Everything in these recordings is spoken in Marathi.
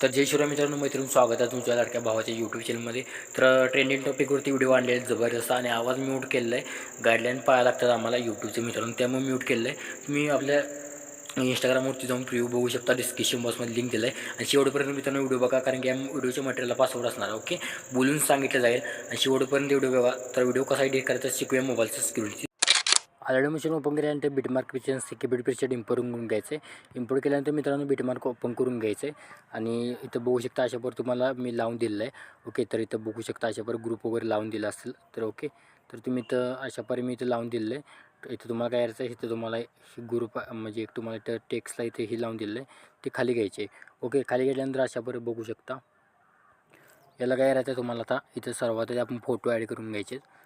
तर जय शिवराय मित्रांनो मैत्रीण स्वागत आहे तुमच्या लाडक्या भावाच्या यूट्यूब चॅनलमध्ये तर ट्रेंडिंग टॉपिकवरती व्हिडिओ आणलेले आहेत जबरदस्त आणि आवाज म्यूट केलेला आहे गाईडलाईन पाहायला लागतात आम्हाला यूट्यूबचे मित्रांनो त्यामुळे म्यूट केलेलं आहे तुम्ही आपल्या इंस्टाग्रामवरती जाऊन प्रिव्ह्यू बघू शकता. डिस्क्रिप्शन बॉक्समध्ये लिंक दिलं आहे आणि शेवटपर्यंत मित्रांनो व्हिडिओ बघा कारण की या व्हिडिओच्या मटेरियलला पासवर्ड असणार ओके बोलून सांगितलं जाईल. आणि शेवटपर्यंत व्हिडिओ बघा. तर व्हिडिओ कसा एडिट करायचा शिकूया मोबाईलचं स्क्रीनची ॲडमिशन मशीन ओपन केल्यानंतर beatmark picture security picture import करून घ्यायचं. आहे इम्पोर्ट केल्यानंतर मित्रांनो बीटमार्क ओपन करून घ्यायचं. आहे आणि इथं बघू शकता अशापर तुम्हाला मी लावून दिलेलं आहे. ओके तर इथं बघू शकता अशापर ग्रुप वगैरे लावून दिला असेल तर ओके तर तुम्ही इथं अशापरी मी इथं लावून दिलेलं आहे. इथं तुम्हाला काय करायचं आहे? इथं तुम्हाला ग्रुप म्हणजे एक तुम्हाला इथं टेक्स्टला इथे ही लावून दिलेलं आहे. ते खाली घ्यायचे. ओके खाली गेल्यानंतर अशापरी बघू शकता. याला काय करायचं आहे? तुम्हाला आता इथं सर्वात आधी आपण फोटो ॲड करून घ्यायचे. आहेत.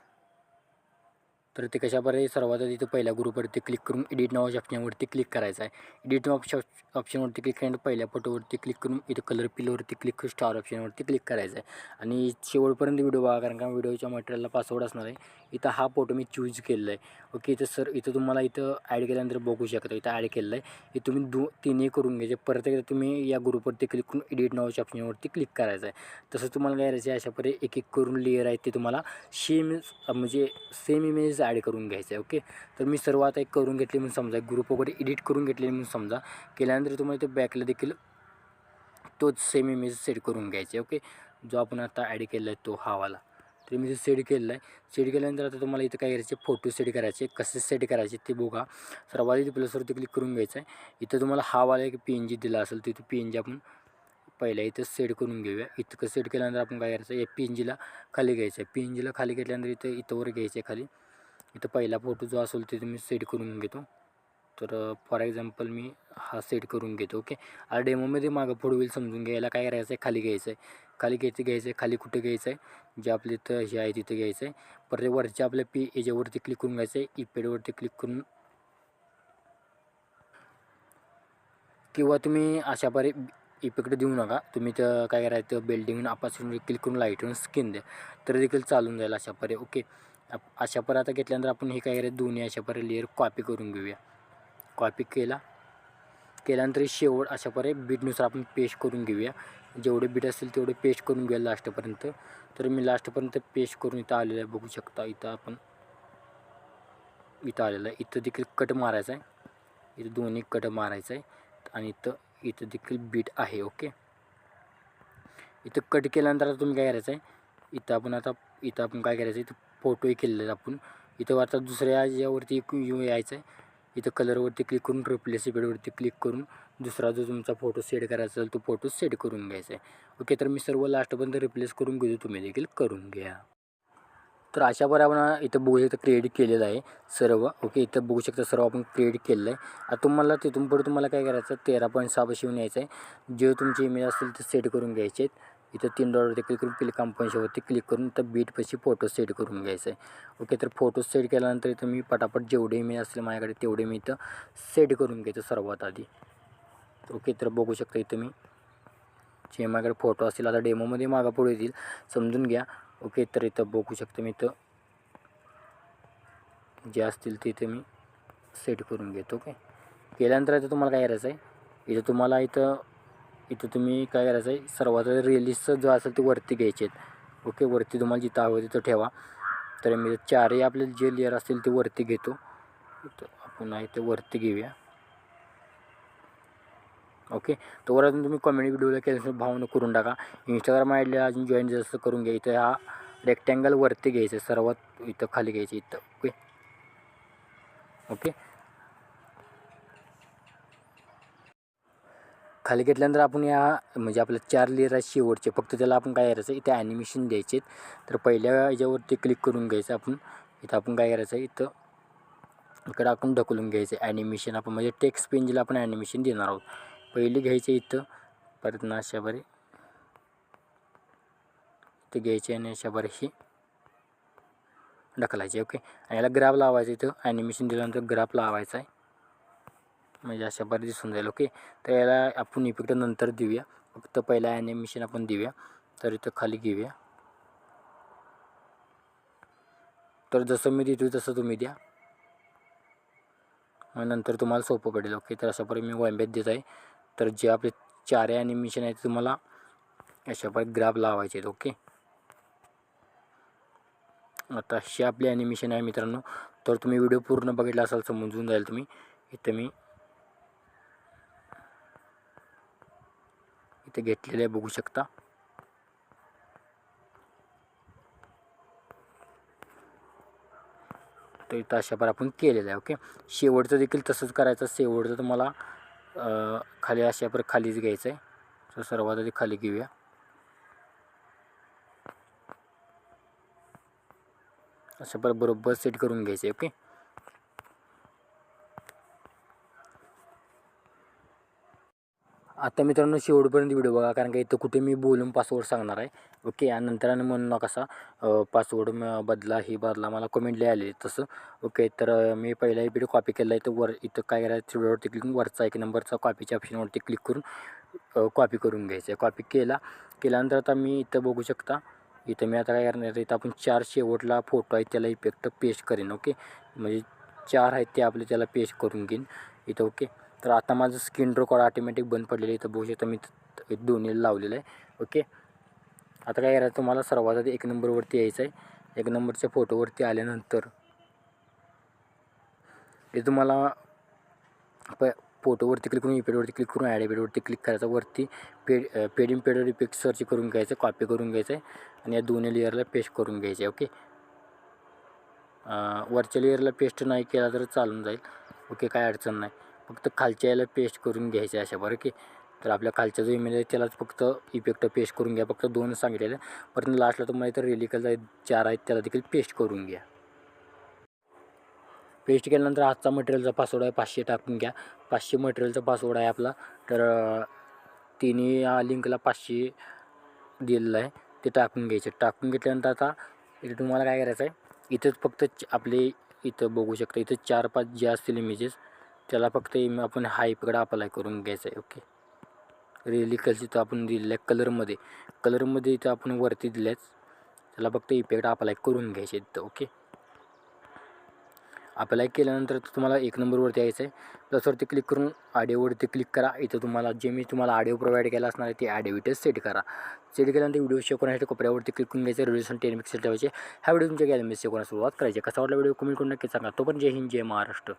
तर ते कशाप्रकारे सर्वात आधी इथं पहिल्या ग्रुपवरती क्लिक करून एडिट नावाच्या ऑप्शनवरती क्लिक करायचं आहे. एडिट ऑप्शन ऑप्शनवरती क्लिक केल्यानंतर पहिल्या फोटोवरती क्लिक करून इथं कलर पिलवरती क्लिक करून स्टार ऑप्शनवरती क्लिक करायचं आहे. आणि शेवटपर्यंत व्हिडिओ बघा कारण का व्हिडिओच्या मटेरियलला पासवर्ड असणार आहे. इथं हा फोटो मी चूज केलेला आहे. ओके इथं सर इथं तुम्हाला इथं ॲड केल्यानंतर बघू शकता इथं ॲड केलेलं आहे. हे तुम्ही दो तिन्ही करून घ्यायचे परत एकदा तुम्ही या ग्रुपवरती क्लिक करून एडिट नावाच्या ऑप्शनवरती क्लिक करायचं आहे. तसं तुम्हाला काय करायचं आहे अशा प्रकारे एक एक करून लेअर आहेत ते तुम्हाला सेम म्हणजे सेम इमेज ॲड करून घ्यायचं आहे ओके? तर मी सर्व आता एक करून घेतली म्हणून समजा ग्रुप वगैरे एडिट करून घेतले म्हणून समजा केल्यानंतर तुम्हाला ते बॅकला देखील तोच सेम इमेज सेट करून घ्यायचे ओके? जो आपण आता ॲड केला आहे तो हावाला तर मी ते सेट केलेलं आहे. सेट केल्यानंतर आता तुम्हाला इथं काय करायचे फोटो सेट करायचे कसे सेट करायचे ते बघा. सर्वात इथे प्लसवरती क्लिक करून घ्यायचं आहे. इथं तुम्हाला हा वाला एक पी एन जी दिला असेल तिथं पी एन जी आपण पहिल्या इथं सेट करून घेऊया. इतकं सेट केल्यानंतर आपण काय करायचं या पी एन जीला खाली घ्यायचं आहे. पी एन जीला खाली घेतल्यानंतर इथं इथं वर घ्यायचं आहे खाली. इथं पहिला फोटो जो असेल ते मी सेट करून घेतो. तर फॉर एक्झाम्पल मी हा सेट करून घेतो ओके आता डेमोमध्ये मागं पुढे होईल समजून घ्यायला काय करायचं आहे खाली घ्यायचं आहे. खाली घ्यायचं घ्यायचं आहे खाली कुठे घ्यायचं आहे? जे आपले इथं हे आहे तिथं घ्यायचं आहे. परत वरच्या आपल्या पी याच्यावरती क्लिक करून घ्यायचं आहे. ईपॅडवरती क्लिक करून किंवा तुम्ही अशा परे इफेक्ट देऊ नका. तुम्ही तर काय करायचं बिल्डिंग आपासून क्लिक करून लाईटून स्किन द्या. तर देखील चालून जाईल अशा परे ओके अशा परे आता घेतल्यानंतर आपण हे काय करायचं दोन्ही अशा परे लेअर कॉपी करून घेऊया. कॉपी केला. केल्यानंतर शेवट अशा परे बीटनुसार आपण पेस्ट करून घेऊया. जेवढे बीट असतील तेवढे पेस्ट करून घेऊया लास्टपर्यंत तर मी लास्टपर्यंत पेस्ट करून इथं आलेलं आहे. बघू शकता इथं आपण. इथं आलेलं आहे. इथं देखील कट मारायचा आहे. इथं दोन्ही कट मारायचं आहे. आणि इथं इथं देखील बीट आहे ओके इथं कट केल्यानंतर आता तुम्ही काय करायचं आहे? इथं आपण आता इथं आपण काय करायचं आहे? इथं फोटोही केलेले आहेत आपण. इथं आता दुसऱ्या याच्यावरती एक यायचं आहे. इथं कलरवरती क्लिक करून रिप्लेस बेडवरती क्लिक करून दुसरा जो तुमचा फोटो सेट करायचा असेल तो फोटो सेट करून घ्यायचा आहे. ओके तर मी सर्व लास्टपर्यंत रिप्लेस करून घेतो तुम्ही देखील करून घ्या. तर अशा प्रकारे आपण इथं बघू शकता क्रिएट केलेलं आहे सर्व. ओके इथं बघू शकता सर्व आपण क्रिएट केलेलं आहे. आता तुम्हाला तिथून पुढे तुम्हाला काय करायचं तेरा पॉईंट सहापाशी येऊन यायचं आहे. जे तुमचे इमेज असतील ते सेट करून घ्यायचे आहेत. इथं तीन डॉलरवरती क्लिक करून पिल कंपनीच्यावरती क्लिक करून तर बीटपाशी फोटो सेट करून घ्यायचं आहे. ओके तर फोटो सेट केल्यानंतर इथं मी पटापट जेवढे मी असतील माझ्याकडे तेवढे मी इथं सेट करून घ्यायचं सर्वात आधी. ओके तर बघू शकता इथं मी. जे माझ्याकडे फोटो असतील आता डेमोमध्ये मागं पुढे येतील समजून घ्या. ओके तर इथं बघू शकतो मी इथं जे असतील ते इथं मी सेट करून घेतो. ओके केल्यानंतर इथं तुम्हाला काय करायचं आहे? इथं तुम्हाला इथं इथं तुम्ही काय करायचं आहे सर्वात रिलीजचं जो असेल ते वरती घ्यायचे आहेत. ओके वरती तुम्हाला जिथं हवं तिथं ठेवा. तर मी चारही आपले जे लेअर असतील ते वरती घेतो. इथं आपण आहे ते वरती घेऊया. ओके तोवर अजून तुम्ही कॉमेडी व्हिडिओला केल्यानंतर भावनं करून टाका. इंस्टाग्राम आयडीला अजून जॉईन जसं करून घ्या. इथं हा रेक्टँगल वरती घ्यायचं सर्वात इथं खाली घ्यायचं इथं. ओके ओके खाली घेतल्यानंतर आपण या म्हणजे आपलं चार लेअर आहेत शेवटचे. फक्त त्याला आपण काय करायचं इथे ॲनिमेशन द्यायचे तर पहिल्या याच्यावरती क्लिक करून घ्यायचं आपण. इथं आपण काय करायचं इथं इकडं आपण ढकलून घ्यायचं. ॲनिमेशन आपण म्हणजे टेक्स्ट पेंजला आपण ॲनिमेशन देणार आहोत. पहिले घ्यायचे इथं. परत ना अशाबरे इथं घ्यायचे आणि अशाबरे ही. ढकलायचे ओके आणि याला ग्राफ लावायचं इथं. ॲनिमेशन दिल्यानंतर ग्राफ लावायचा आहे. म्हणजे अशा बरं दिसून जाईल. ओके तर याला आपण इफेक्ट नंतर देऊया. फक्त पहिला ॲनिमेशन आपण देऊया. तर इथं खाली घेऊया. तर जसं मी देतो तसं तुम्ही द्या. मग नंतर तुम्हाला सोपं पडेल. ओके तर अशा प्रकारे मी वॉम्बेत देत आहे. तर जे आपले चार ॲनिमेशन आहे ते तुम्हाला अशा ग्राफ लावायचे आहेत. ओके आता अशी आपली ॲनिमेशन आहे मित्रांनो. तर तुम्ही व्हिडिओ पूर्ण बघितला असाल समजून जाईल तुम्ही. इथं मी इथे घेतलेले आहे बघू शकता. तर इथं अशा पर आपण केलेलं आहे ओके शेवटचं देखील तसंच करायचं शेवटचं तुम्हाला खाली अशा पर खालीच घ्यायचं आहे. तर सर्वात आधी खाली घेऊया. अशा पर बरोबर सेट करून घ्यायचं आहे ओके आता मित्रांनो शेवटपर्यंत व्हिडिओ बघा कारण का इथं कुठे मी बोलून पासवर्ड सांगणार आहे. ओके आणि नंतर आणि म्हणू नका कसा पासवर्ड बदला ही बदला मला कमेंटला आले तसं. ओके तर मी पहिला व्हिडिओ कॉपी केला आहे तर वर इथं काय करायचं थ्रीडवरती क्लिक वरचा एक नंबरचा कॉपीच्या ऑप्शनवरती क्लिक करून कॉपी करून घ्यायचं आहे. कॉपी केला केल्यानंतर आता मी इथं बघू शकता इथं मी आता काय करणार इथं आपण चार शेवटला फोटो आहे त्याला इफेक्ट पेस्ट करेन ओके म्हणजे चार आहेत ते आपले त्याला पेस्ट करून घेईन. इथं ओके तर आता माझं स्क्रीन रेकॉर्ड ऑटोमॅटिक बंद पडलेलं आहे. इथं बघू शकता मी दोन्ही लावलेलं आहे. ओके आता काय करायचं? तुम्हाला सर्वात आधी एक नंबरवरती यायचं आहे. एक नंबरच्या फोटोवरती आल्यानंतर हे तुम्हाला प फोटोवरती क्लिक करून इपेडवरती क्लिक करून ॲडिपेडवरती क्लिक करायचं. वरती पेड पेड इन इफेक्ट सर्च करून घ्यायचं कॉपी करून घ्यायचं आहे आणि या दोन्ही लेअरला पेस्ट करून घ्यायचे ओके वरच्या लेअरला पेस्ट नाही केला तर चालून जाईल. ओके काय अडचण नाही. फक्त खालच्या याला पेस्ट करून घ्यायचं आहे अशा बरं की. तर आपल्या खालच्या जो इमेज आहे त्यालाच फक्त इफेक्ट पेस्ट करून घ्या. फक्त दोन सांगितलेले. परंतु लास्टला तुम्हाला इथं रेलिकल चार आहेत त्याला देखील पेस्ट करून घ्या. पेस्ट केल्यानंतर आजचा मटेरियलचा पासवर्ड आहे पाचशे टाकून घ्या. पाचशे मटेरियलचा पासवर्ड आहे आपला. तर तिने या लिंकला पाचशे दिलेलं आहे. ते टाकून घ्यायचे. टाकून घेतल्यानंतर आता इथे तुम्हाला काय करायचं आहे इथंच फक्त च- आपले इथं बघू शकता. इथं चार पाच जे असतील इमेजेस त्याला फक्त इम आपण हा इकडं अप्लाय करून घ्यायचं आहे ओके रेलिकल्स इथं आपण दिलेलं आहे कलरमध्ये कलरमध्ये इथं आपण वरती दिल्याच त्याला फक्त इफेक्ट अप्लाय करून घ्यायचे इथं ओके अप्लाय केल्यानंतर तुम्हाला एक नंबरवरती यायचं आहे प्लसवरती क्लिक करून ऑडिओवरती क्लिक करा. इथं तुम्हाला जे मी तुम्हाला ऑडिओ प्रोव्हाइड केला असणार आहे ते ऑडिओ सेट करा. सेट केल्यानंतर व्हिडिओ शेअर करण्यासाठी कोपऱ्यावरती क्लिक करून घ्यायचं. रेडिएशन टेन पिक्सेल ठेवायचे. हा व्हिडिओ तुमच्या गॅलरीमध्ये सेव्ह करण्यास सुरुवात करायची. कसा वाटला व्हिडिओ कमेंट करून नक्की सांगा. तो पण जय हिंद जय महाराष्ट्र.